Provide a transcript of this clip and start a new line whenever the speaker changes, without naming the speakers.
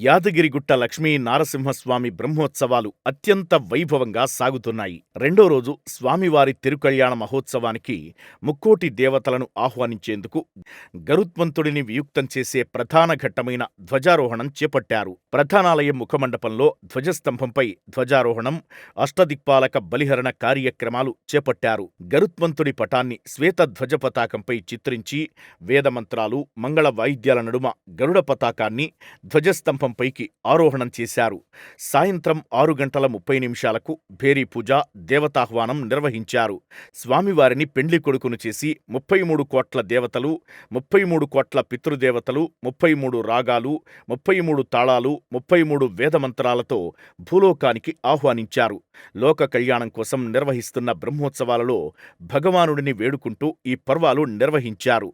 యాదగిరిగుట్ట లక్ష్మీ నారసింహస్వామి బ్రహ్మోత్సవాలు అత్యంత వైభవంగా సాగుతున్నాయి. రెండో రోజు స్వామివారి తిరుకళ్యాణ మహోత్సవానికి ముక్కోటి దేవతలను ఆహ్వానించేందుకు గరుత్మంతుడిని వియుక్తం చేసే ప్రధాన ఘట్టమైన ధ్వజారోహణం చేపట్టారు. ప్రధానాలయం ముఖమండపంలో ధ్వజస్తంభంపై ధ్వజారోహణం అష్టదిక్పాలక బలిహరణ కార్యక్రమాలు చేపట్టారు. గరుత్మంతుడి పటాన్ని శ్వేత ధ్వజ పతాకంపై చిత్రించి వేదమంత్రాలు మంగళ వాయిద్యాల నడుమ గరుడ పతాకాన్ని ధ్వజస్తంభం పైకి ఆరోహణం చేశారు. సాయంత్రం ఆరు గంటల ముప్పై నిమిషాలకు భేరీ పూజ దేవతాహ్వానం నిర్వహించారు. స్వామివారిని పెండ్లి కొడుకును చేసి ముప్పై మూడు కోట్ల దేవతలు ముప్పై మూడు కోట్ల పితృదేవతలు ముప్పై మూడు రాగాలు ముప్పై మూడు తాళాలు ముప్పై మూడు వేదమంత్రాలతో భూలోకానికి ఆహ్వానించారు. లోక కళ్యాణం కోసం నిర్వహిస్తున్న బ్రహ్మోత్సవాలలో భగవానుడిని వేడుకుంటూ ఈ పర్వాలు నిర్వహించారు.